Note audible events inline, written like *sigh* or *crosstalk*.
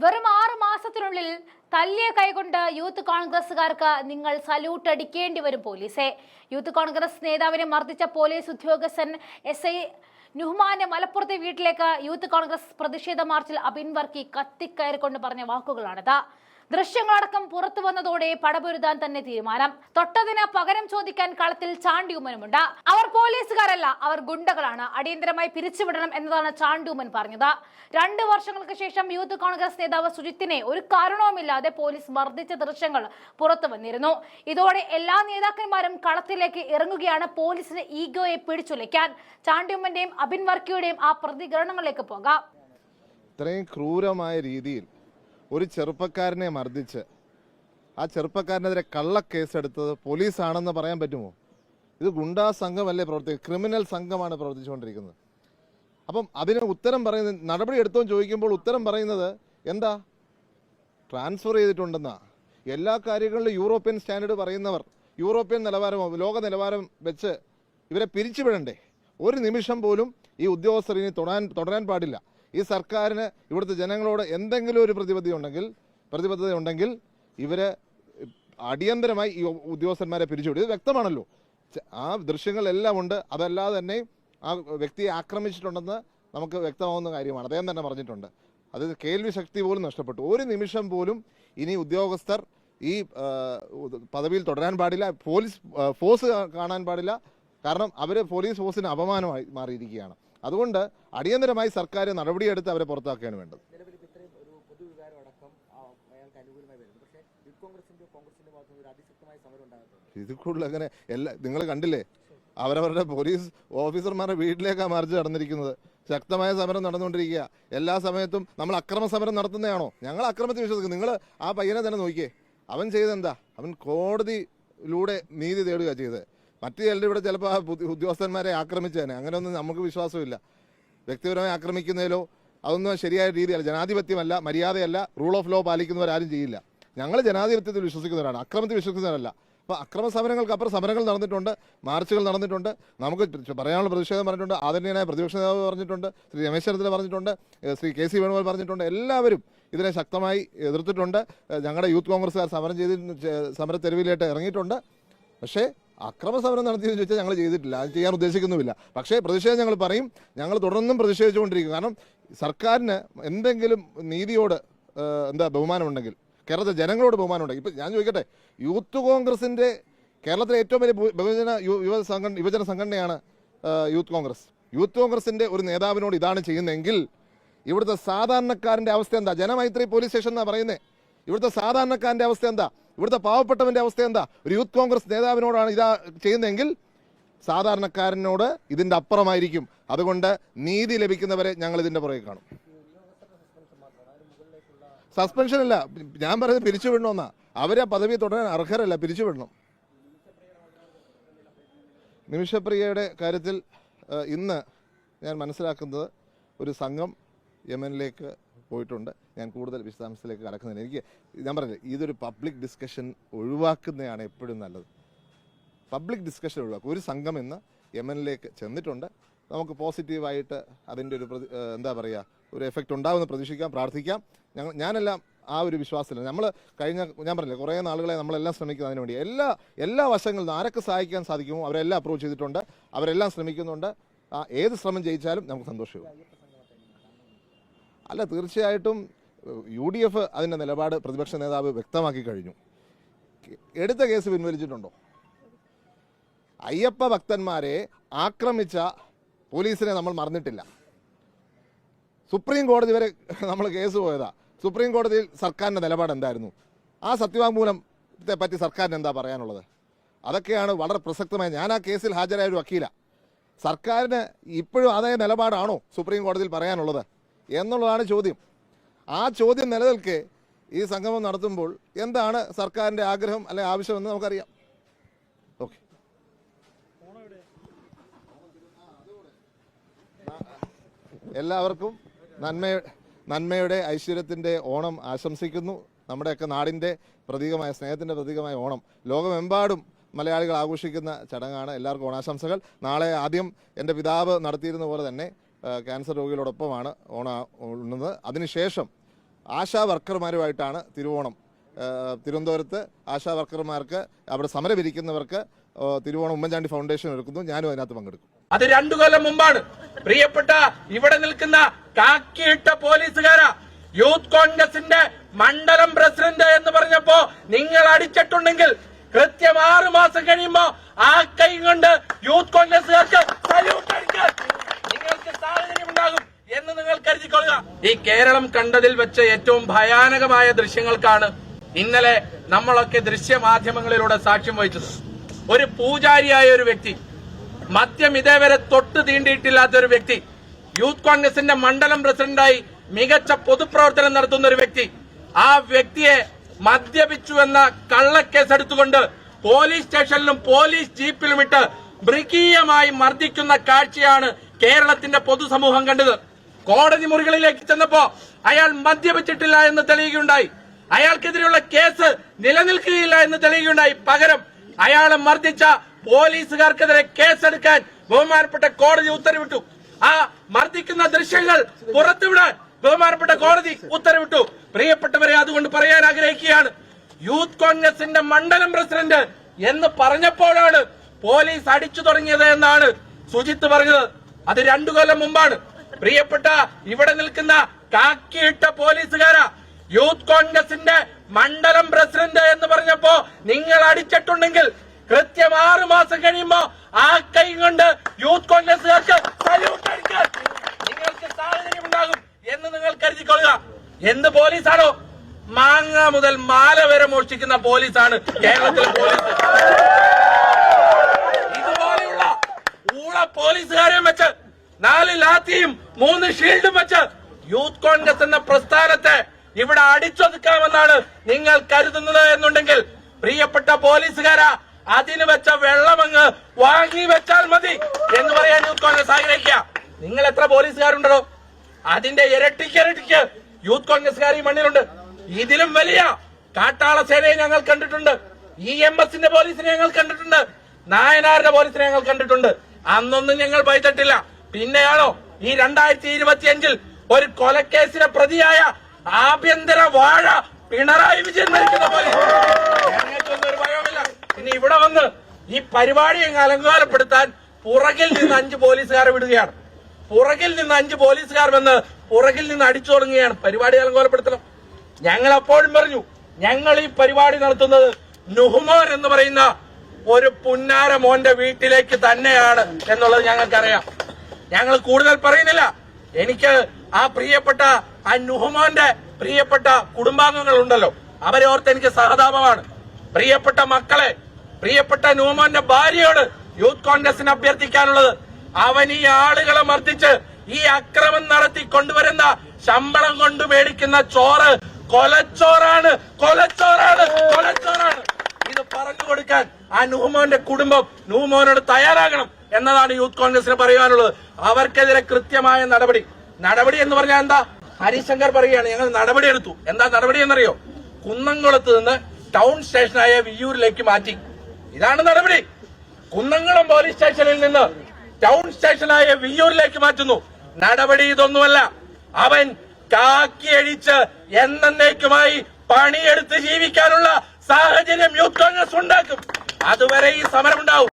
വെറും ആറ് മാസത്തിനുള്ളിൽ തല്ലിയ കൈകൊണ്ട് യൂത്ത് കോൺഗ്രസുകാർക്ക് നിങ്ങൾ സല്യൂട്ട് അടിക്കേണ്ടി വരും പോലീസെ. യൂത്ത് കോൺഗ്രസ് നേതാവിനെ മർദ്ദിച്ച പോലീസ് ഉദ്യോഗസ്ഥൻ എസ് ഐ നുഹ്മാന്റെ മലപ്പുറത്തെ വീട്ടിലേക്ക് യൂത്ത് കോൺഗ്രസ് പ്രതിഷേധ മാർച്ചിൽ അബിൻ വർക്കി കത്തിക്കയറിക്കൊണ്ട് പറഞ്ഞ വാക്കുകളാണിത്. ദൃശ്യങ്ങളടക്കം പുറത്തു വന്നതോടെ പടപൊരുതാൻ തന്നെ തീരുമാനം. തൊട്ടതിന് പകരം ചോദിക്കാൻ കളത്തിൽ ചാണ്ടിയുമ്മനുമുണ്ട് അവർ പോലീസുകാരല്ല അവർ ഗുണ്ടകളാണ്. അടിയന്തരമായി പിരിച്ചുവിടണം എന്നതാണ് ചാണ്ടിയുമ്മൻ പറഞ്ഞത്. രണ്ട് വർഷങ്ങൾക്ക് ശേഷം യൂത്ത് കോൺഗ്രസ് നേതാവ് സുജിത്തിനെ ഒരു കാരണവുമില്ലാതെ പോലീസ് മർദ്ദിച്ച ദൃശ്യങ്ങൾ പുറത്തു വന്നിരുന്നു. ഇതോടെ എല്ലാ നേതാക്കന്മാരും കളത്തിലേക്ക് ഇറങ്ങുകയാണ് പോലീസിന് ഈഗോയെ പിടിച്ചുലയ്ക്കാൻ. ചാണ്ടിയുമ്മന്റെയും അബിൻ വർക്കിയുടെയും ആ പ്രതികരണങ്ങളിലേക്ക് പോകാം. ഇത്രയും ക്രൂരമായ രീതിയിൽ ഒരു ചെറുപ്പക്കാരനെ മർദ്ദിച്ച് ആ ചെറുപ്പക്കാരനെതിരെ കള്ളക്കേസെടുത്തത് പോലീസാണെന്ന് പറയാൻ പറ്റുമോ? ഇത് ഗുണ്ടാ സംഘമല്ലേ പ്രവർത്തിക്കുന്നത് ക്രിമിനൽ സംഘമാണ് പ്രവർത്തിച്ചുകൊണ്ടിരിക്കുന്നത്. അപ്പം അതിന് ഉത്തരം പറയുന്നത് നടപടി എടുത്തോ ചോദിക്കുമ്പോൾ ഉത്തരം പറയുന്നത് എന്താ? ട്രാൻസ്ഫർ ചെയ്തിട്ടുണ്ടെന്നാ. എല്ലാ കാര്യങ്ങളിലും യൂറോപ്യൻ സ്റ്റാൻഡേർഡ് പറയുന്നവർ യൂറോപ്യൻ നിലവാരമോ ലോക നിലവാരം വെച്ച് ഇവരെ പിരിച്ചുവിടണ്ടേ? ഒരു നിമിഷം പോലും ഈ ഉദ്യോഗസ്ഥർ ഇനി തുടരാൻ തുടരാൻ പാടില്ല. ഈ സർക്കാരിന് ഇവിടുത്തെ ജനങ്ങളോട് എന്തെങ്കിലും ഒരു പ്രതിബദ്ധത ഉണ്ടെങ്കിൽ പ്രതിബദ്ധത ഉണ്ടെങ്കിൽ ഇവരെ അടിയന്തരമായി ഈ ഉദ്യോഗസ്ഥന്മാരെ പിരിച്ചുവിടും. ഇത് വ്യക്തമാണല്ലോ. ആ ദൃശ്യങ്ങളെല്ലാം ഉണ്ട്. അതല്ലാതെ തന്നെ ആ വ്യക്തിയെ ആക്രമിച്ചിട്ടുണ്ടെന്ന് നമുക്ക് വ്യക്തമാവുന്ന കാര്യമാണ്. അദ്ദേഹം തന്നെ പറഞ്ഞിട്ടുണ്ട്. അത് കേൾവി ശക്തി പോലും നഷ്ടപ്പെട്ടു. ഒരു നിമിഷം പോലും ഇനി ഉദ്യോഗസ്ഥർ ഈ പദവിയിൽ തുടരാൻ പാടില്ല. പോലീസ് ഫോഴ്സ് കാണാൻ പാടില്ല. കാരണം അവർ പോലീസ് ഫോഴ്സിന് അപമാനമായി മാറിയിരിക്കുകയാണ്. അതുകൊണ്ട് അടിയന്തരമായി സർക്കാർ നടപടിയെടുത്ത് അവരെ പുറത്താക്കുകയാണ് വേണ്ടത്. നിലവിൽ ഇപ്പൊ ഒരു പൊതുവികാരം അടക്കം അയാൾക്ക് അനുകൂലമായി വരുന്നു പക്ഷേ യൂത്ത് കോൺഗ്രസിന്റെ കോൺഗ്രസിന്റെ ഭാഗത്ത് നിന്ന് ഒരു അതിശക്തമായ സമരം ഉണ്ടാകുന്നുണ്ട് ഇത് അങ്ങനെ എല്ലാ നിങ്ങൾ കണ്ടില്ലേ? അവരവരുടെ പോലീസ് ഓഫീസർമാരുടെ വീട്ടിലേക്കാണ് മാർച്ച് നടന്നിരിക്കുന്നത്. ശക്തമായ സമരം നടന്നുകൊണ്ടിരിക്കുക. എല്ലാ സമയത്തും നമ്മൾ അക്രമ സമരം നടത്തുന്നതാണോ? ഞങ്ങൾ അക്രമത്തിൽ വിശ്വസിക്കും നിങ്ങൾ ആ പയ്യനെ തന്നെ നോക്കിയേ. അവൻ ചെയ്തെന്താ? അവൻ കോടതിയിലൂടെ നീതി തേടുക ചെയ്തത്. മറ്റു ചിലർ ഇവിടെ ചിലപ്പോൾ ആ ഉദ്യ- ഉദ്യോഗസ്ഥന്മാരെ ആക്രമിച്ചേനെ. അങ്ങനെയൊന്നും നമുക്ക് വിശ്വാസമില്ല. വ്യക്തിപരമായി ആക്രമിക്കുന്നതിലോ അതൊന്നും ശരിയായ രീതിയല്ല. ജനാധിപത്യമല്ല മര്യാദയല്ല റൂൾ ഓഫ് ലോ പാലിക്കുന്നവരാരും ചെയ്യില്ല. ഞങ്ങൾ ജനാധിപത്യത്തിൽ വിശ്വസിക്കുന്നവരാണ്. അക്രമത്തിൽ വിശ്വസിക്കുന്നവരല്ല. അപ്പോൾ അക്രമ സമരങ്ങൾക്ക് അപ്പുറം സമരങ്ങൾ നടന്നിട്ടുണ്ട് മാർച്ചുകൾ നടന്നിട്ടുണ്ട്. നമുക്ക് പറയാനുള്ള പ്രതിഷേധം പറഞ്ഞിട്ടുണ്ട് ആദരണീയനായ പ്രതിപക്ഷ നേതാവ് പറഞ്ഞിട്ടുണ്ട് ശ്രീ രമേശ് പറഞ്ഞിട്ടുണ്ട് ശ്രീ കെ സി വേണുഗോപാൽ പറഞ്ഞിട്ടുണ്ട്. എല്ലാവരും ഇതിനെ ശക്തമായി എതിർത്തിട്ടുണ്ട്. ഞങ്ങളുടെ യൂത്ത് കോൺഗ്രസ്സുകാർ സമരം ചെയ്ത് സമര തെരുവിലായിട്ട് ഇറങ്ങിയിട്ടുണ്ട്. പക്ഷേ അക്രമ സമരം നടത്തിയെന്ന് ചോദിച്ചാൽ ഞങ്ങൾ ചെയ്തിട്ടില്ല. അത് ചെയ്യാൻ ഉദ്ദേശിക്കുന്നുമില്ല. പക്ഷേ പ്രതിഷേധം ഞങ്ങൾ പറയും. ഞങ്ങൾ തുടർന്നും പ്രതിഷേധിച്ചുകൊണ്ടിരിക്കും. കാരണം സർക്കാരിന് എന്തെങ്കിലും നീതിയോട് എന്താ ബഹുമാനമുണ്ടെങ്കിൽ കേരളത്തിലെ ജനങ്ങളോട് ബഹുമാനമുണ്ടെങ്കിൽ ഇപ്പം ഞാൻ ചോദിക്കട്ടെ യൂത്ത് കോൺഗ്രസിന്റെ കേരളത്തിലെ ഏറ്റവും വലിയ ബഹുജന യുവ സംഘടന യുവജന സംഘടനയാണ് യൂത്ത് കോൺഗ്രസ്. യൂത്ത് കോൺഗ്രസിന്റെ ഒരു നേതാവിനോട് ഇതാണ് ചെയ്യുന്നതെങ്കിൽ ഇവിടുത്തെ സാധാരണക്കാരന്റെ അവസ്ഥ എന്താ? ജനമൈത്രി പോലീസ് സ്റ്റേഷൻ എന്നാണ് പറയുന്നത് ഇവിടുത്തെ സാധാരണക്കാരന്റെ അവസ്ഥ എന്താ? ഇവിടുത്തെ പാവപ്പെട്ടവന്റെ അവസ്ഥ എന്താ? ഒരു യൂത്ത് കോൺഗ്രസ് നേതാവിനോടാണ് ഇതാ ചെയ്യുന്നതെങ്കിൽ സാധാരണക്കാരനോട് ഇതിന്റെ അപ്പുറമായിരിക്കും. അതുകൊണ്ട് നീതി ലഭിക്കുന്നവരെ ഞങ്ങൾ ഇതിന്റെ പുറകെ കാണും. സസ്പെൻഷൻ അല്ല. ഞാൻ പറയുന്നത് പിരിച്ചുവിടണമെന്നാ അവരെ പദവി തുടരാൻ അർഹരല്ല. പിരിച്ചുവിടണം നിമിഷപ്രിയയുടെ കാര്യത്തിൽ ഇന്ന് ഞാൻ മനസ്സിലാക്കുന്നത് ഒരു സംഘം യമനിലേക്ക് പോയിട്ടുണ്ട്. ഞാൻ കൂടുതൽ വിശദാംശത്തിലേക്ക് കടക്കുന്നില്ല. എനിക്ക് ഞാൻ പറഞ്ഞില്ല ഇതൊരു പബ്ലിക് ഡിസ്കഷൻ ഒഴിവാക്കുന്നതാണ് എപ്പോഴും നല്ലത്. പബ്ലിക് ഡിസ്കഷൻ ഒഴിവാക്കും. ഒരു സംഘം ഇന്ന് യമനിലേക്ക് ചെന്നിട്ടുണ്ട്. നമുക്ക് പോസിറ്റീവായിട്ട് അതിന്റെ ഒരു എന്താ പറയുക ഒരു എഫക്റ്റ് ഉണ്ടാവുമെന്ന് പ്രതീക്ഷിക്കാം പ്രാർത്ഥിക്കാം. ഞങ്ങൾ ഞാനെല്ലാം ആ ഒരു വിശ്വാസത്തിലാണ്. നമ്മൾ കഴിഞ്ഞ ഞാൻ പറഞ്ഞില്ല കുറേ നാളുകളെ നമ്മളെല്ലാം ശ്രമിക്കുന്നത് അതിനു വേണ്ടി. എല്ലാ എല്ലാ വശങ്ങളിൽ നിന്ന് ആരൊക്കെ സഹായിക്കാൻ സാധിക്കുമോ അവരെല്ലാം അപ്രോച്ച് ചെയ്തിട്ടുണ്ട്. അവരെല്ലാം ശ്രമിക്കുന്നുണ്ട്. ഏത് ശ്രമം ജയിച്ചാലും നമുക്ക് സന്തോഷവും. അല്ല തീർച്ചയായിട്ടും യു ഡി എഫ് അതിന്റെ നിലപാട് പ്രതിപക്ഷ നേതാവ് വ്യക്തമാക്കി കഴിഞ്ഞു. എടുത്ത കേസ് പിൻവലിച്ചിട്ടുണ്ടോ? അയ്യപ്പ ഭക്തന്മാരെ ആക്രമിച്ച പോലീസിനെ നമ്മൾ മറന്നിട്ടില്ല. സുപ്രീം കോടതി വരെ *laughs* നമ്മൾ കേസ് പോയതാ. സുപ്രീം കോടതിയിൽ സർക്കാരിന്റെ നിലപാട് എന്തായിരുന്നു? ആ സത്യവാങ്മൂലത്തെ പറ്റി സർക്കാരിന് എന്താ പറയാനുള്ളത്? അതൊക്കെയാണ് വളരെ പ്രസക്തമായ. ഞാൻ ആ കേസിൽ ഹാജരായ ഒരു വക്കീല. സർക്കാരിന് ഇപ്പോഴും അതേ നിലപാടാണോ സുപ്രീം കോടതിയിൽ പറയാനുള്ളത്? എന്നുള്ളതാണ് ചോദ്യം. ആ ചോദ്യം നിലനിൽക്കെ ഈ സംഗമം നടത്തുമ്പോൾ എന്താണ് സർക്കാരിന്റെ ആഗ്രഹം അല്ലെ ആവശ്യമെന്ന് നമുക്കറിയാം. ഓക്കെ. എല്ലാവർക്കും നന്മ നന്മയുടെ ഐശ്വര്യത്തിന്റെ ഓണം ആശംസിക്കുന്നു. നമ്മുടെയൊക്കെ നാടിന്റെ പ്രതീകമായ സ്നേഹത്തിന്റെ പ്രതീകമായ ഓണം. ലോകമെമ്പാടും മലയാളികൾ ആഘോഷിക്കുന്ന ചടങ്ങാണ്. എല്ലാവർക്കും ഓണാശംസകൾ. നാളെ ആദ്യം എന്റെ പിതാവ് നടത്തിയിരുന്ന പോലെ തന്നെ ക്യാൻസർ രോഗികളോടൊപ്പമാണ് ഓണ ഉണ്ണുന്നത് അതിനുശേഷം ആശാ വർക്കർമാരുമായിട്ടാണ് തിരുവോണം. തിരുവനന്തപുരത്ത് ആശാ വർക്കർമാർക്ക് അവിടെ സമരവിരിക്കുന്നവർക്ക് തിരുവോണം ഉമ്മൻചാണ്ടി ഫൗണ്ടേഷൻ എടുക്കുന്നു ഞാനും അതിനകത്ത് പങ്കെടുക്കും. അത് രണ്ടു കൊല്ലം മുമ്പാണ്. പ്രിയപ്പെട്ട ഇവിടെ നിൽക്കുന്ന കാക്കിയിട്ട പോലീസുകാരാ. യൂത്ത് കോൺഗ്രസിന്റെ മണ്ഡലം പ്രസിഡന്റ് എന്ന് പറഞ്ഞപ്പോ നിങ്ങൾ അടിച്ചിട്ടുണ്ടെങ്കിൽ കൃത്യം ആറു മാസം കഴിയുമ്പോ ആ കൈ കൊണ്ട് യൂത്ത് കോൺഗ്രസുകാർക്ക് സല്യൂട്ട് അടിക്കാൻ എന്ന് നിങ്ങൾ കരുതിക്കൊള്ളുക. ഈ കേരളം കണ്ടതിൽ വെച്ച ഏറ്റവും ഭയാനകമായ ദൃശ്യങ്ങൾക്കാണ് ഇന്നലെ നമ്മളൊക്കെ ദൃശ്യമാധ്യമങ്ങളിലൂടെ സാക്ഷ്യം വഹിച്ചത്. ഒരു പൂജാരിയായ ഒരു വ്യക്തി മദ്യം ഇതേവരെ തൊട്ട് തീണ്ടിയിട്ടില്ലാത്ത ഒരു വ്യക്തി യൂത്ത് കോൺഗ്രസിന്റെ മണ്ഡലം പ്രസിഡന്റായി മികച്ച പൊതുപ്രവർത്തനം നടത്തുന്ന ഒരു വ്യക്തി ആ വ്യക്തിയെ മദ്യപിച്ചു എന്ന കള്ളക്കേസ് എടുത്തുകൊണ്ട് പോലീസ് സ്റ്റേഷനിലും പോലീസ് ജീപ്പിലും ഇട്ട് മൃഗീയമായി മർദ്ദിക്കുന്ന കാഴ്ചയാണ് കേരളത്തിന്റെ പൊതുസമൂഹം കണ്ടത്. കോടതി മുറികളിലേക്ക് ചെന്നപ്പോ അയാൾ മദ്യപിച്ചിട്ടില്ല എന്ന് തെളിയുകയുണ്ടായി. അയാൾക്കെതിരെയുള്ള കേസ് നിലനിൽക്കുകയില്ല എന്ന് തെളിയുകയുണ്ടായി. പകരം അയാളെ മർദ്ദിച്ച പോലീസുകാർക്കെതിരെ കേസെടുക്കാൻ ബഹുമാനപ്പെട്ട കോടതി ഉത്തരവിട്ടു. ആ മർദ്ദിക്കുന്ന ദൃശ്യങ്ങൾ പുറത്തുവിടാൻ ബഹുമാനപ്പെട്ട കോടതി ഉത്തരവിട്ടു. പ്രിയപ്പെട്ടവരെ അതുകൊണ്ട് പറയാൻ ആഗ്രഹിക്കുകയാണ്. യൂത്ത് കോൺഗ്രസിന്റെ മണ്ഡലം പ്രസിഡന്റ് എന്ന് പറഞ്ഞപ്പോഴാണ് പോലീസ് അടിച്ചു തുടങ്ങിയത് എന്നാണ് സുജിത്ത് പറഞ്ഞത്. അത് രണ്ടു കൊല്ലം മുമ്പാണ്. പ്രിയപ്പെട്ട ഇവിടെ നിൽക്കുന്ന കാക്കിയിട്ട പോലീസുകാരാ. യൂത്ത് കോൺഗ്രസിന്റെ മണ്ഡലം പ്രസിഡന്റ് എന്ന് പറഞ്ഞപ്പോ നിങ്ങൾ അടിച്ചിട്ടുണ്ടെങ്കിൽ കൃത്യം ആറു മാസം കഴിയുമ്പോ ആ കൈ കൊണ്ട് യൂത്ത് കോൺഗ്രസുകാർക്ക് സല്യൂട്ട് നിങ്ങൾക്ക് സാഹചര്യം ഉണ്ടാകും എന്ന് നിങ്ങൾ കരുതിക്കൊള്ളുക. എന്ത് പോലീസാണോ? മാങ്ങ മുതൽ മാല വരെ മോഷ്ടിക്കുന്ന പോലീസാണ് കേരളത്തിലെ പോലീസ്. ഇതുപോലെയുള്ള ഊള പോലീസുകാരെയും വെച്ച് ലാത്തിയും മൂന്ന് ഷീൽഡും വെച്ച് യൂത്ത് കോൺഗ്രസ് എന്ന പ്രസ്ഥാനത്തെ ഇവിടെ അടിച്ചൊതുക്കാമെന്നാണ് നിങ്ങൾ കരുതുന്നത് എന്നുണ്ടെങ്കിൽ പ്രിയപ്പെട്ട പോലീസുകാരാ അതിന് വെച്ച വെള്ളമങ്ങ് വാങ്ങി വെച്ചാൽ മതി എന്ന് പറയാൻ യൂത്ത് കോൺഗ്രസ് ആഗ്രഹിക്കുക. നിങ്ങൾ എത്ര പോലീസുകാരുണ്ടോ? അതിന്റെ ഇരട്ടിക്ക് ഇരട്ടിക്ക് യൂത്ത് കോൺഗ്രസ്സുകാർ ഈ മണ്ണിലുണ്ട്. ഇതിലും വലിയ കാട്ടാള സേനയെ ഞങ്ങൾ കണ്ടിട്ടുണ്ട്. ഇ എം എസിന്റെ പോലീസിനെ ഞങ്ങൾ കണ്ടിട്ടുണ്ട്. നായനാരുടെ പോലീസിനെ ഞങ്ങൾ കണ്ടിട്ടുണ്ട്. അന്നൊന്നും ഞങ്ങൾ ഭയത്തിട്ടില്ല പിന്നെയാണോ? ഈ രണ്ടായിരത്തി ഇരുപത്തിയഞ്ചിൽ ഒരു കൊലക്കേസിലെ പ്രതിയായ ആഭ്യന്തര വാഴ പിണറായി വിജയൻ മരിക്കുന്ന പോലെ. ഞങ്ങൾക്കൊന്നും ഒരു ഇനി ഇവിടെ വന്ന് ഈ പരിപാടി അങ്ങ് അലങ്കാരപ്പെടുത്താൻ പുറകിൽ നിന്ന് അഞ്ച് പോലീസുകാരെ വിടുകയാണ്. പുറകിൽ നിന്ന് അഞ്ച് പോലീസുകാർ വന്ന് പുറകിൽ നിന്ന് അടിച്ചു തുടങ്ങുകയാണ് പരിപാടി അലങ്കോലപ്പെടുത്തണം ഞങ്ങൾ അപ്പോഴും പറഞ്ഞു ഞങ്ങൾ ഈ പരിപാടി നടത്തുന്നത് നുഹ്മോൻ എന്ന് പറയുന്ന ഒരു പുന്നാര മോന്റെ വീട്ടിലേക്ക് തന്നെയാണ് എന്നുള്ളത് ഞങ്ങൾക്കറിയാം. ഞങ്ങൾ കൂടുതൽ പറയുന്നില്ല. എനിക്ക് ആ പ്രിയപ്പെട്ട ആ നുഹ്മോന്റെ പ്രിയപ്പെട്ട കുടുംബാംഗങ്ങൾ ഉണ്ടല്ലോ അവരെ ഓർത്ത് എനിക്ക് സഹതാപമാണ്. പ്രിയപ്പെട്ട മക്കളെ പ്രിയപ്പെട്ട നുഹ്മോന്റെ ഭാര്യയോട് യൂത്ത് കോൺഗ്രസിന് അഭ്യർത്ഥിക്കാനുള്ളത് അവൻ ഈ ആളുകളെ മർദ്ദിച്ച് ഈ അക്രമം നടത്തി കൊണ്ടുവരുന്ന ശമ്പളം കൊണ്ട് മേടിക്കുന്ന ചോറ്. കൊലച്ചോറാണ് കൊലച്ചോറാണ് കൊലച്ചോറാണ്. പറഞ്ഞു ആ നൂമോന്റെ കുടുംബം നൂമോനോട് തയ്യാറാകണം എന്നതാണ് യൂത്ത് കോൺഗ്രസിന് പറയാനുള്ളത്. അവർക്കെതിരെ കൃത്യമായ നടപടി. നടപടി എന്ന് പറഞ്ഞാൽ എന്താ? ഹരിശങ്കർ പറയുകയാണ് ഞങ്ങൾ നടപടി എടുത്തു. എന്താ നടപടി എന്നറിയോ? കുന്നംകുളത്ത് നിന്ന് ടൗൺ സ്റ്റേഷനായ വിയൂരിലേക്ക് മാറ്റി. ഇതാണ് നടപടി. കുന്നംകുളം പോലീസ് സ്റ്റേഷനിൽ നിന്ന് ടൗൺ സ്റ്റേഷനായ വിയൂരിലേക്ക് മാറ്റുന്നു. നടപടി ഇതൊന്നുമല്ല. അവൻ കാക്കിയഴിച്ച് എന്നേക്കുമായി പണിയെടുത്ത് ജീവിക്കാനുള്ള സാഹചര്യം കോൺഗ്രസ് ഉണ്ടാക്കും. അതുവരെ ഈ സമരം ഉണ്ടാവും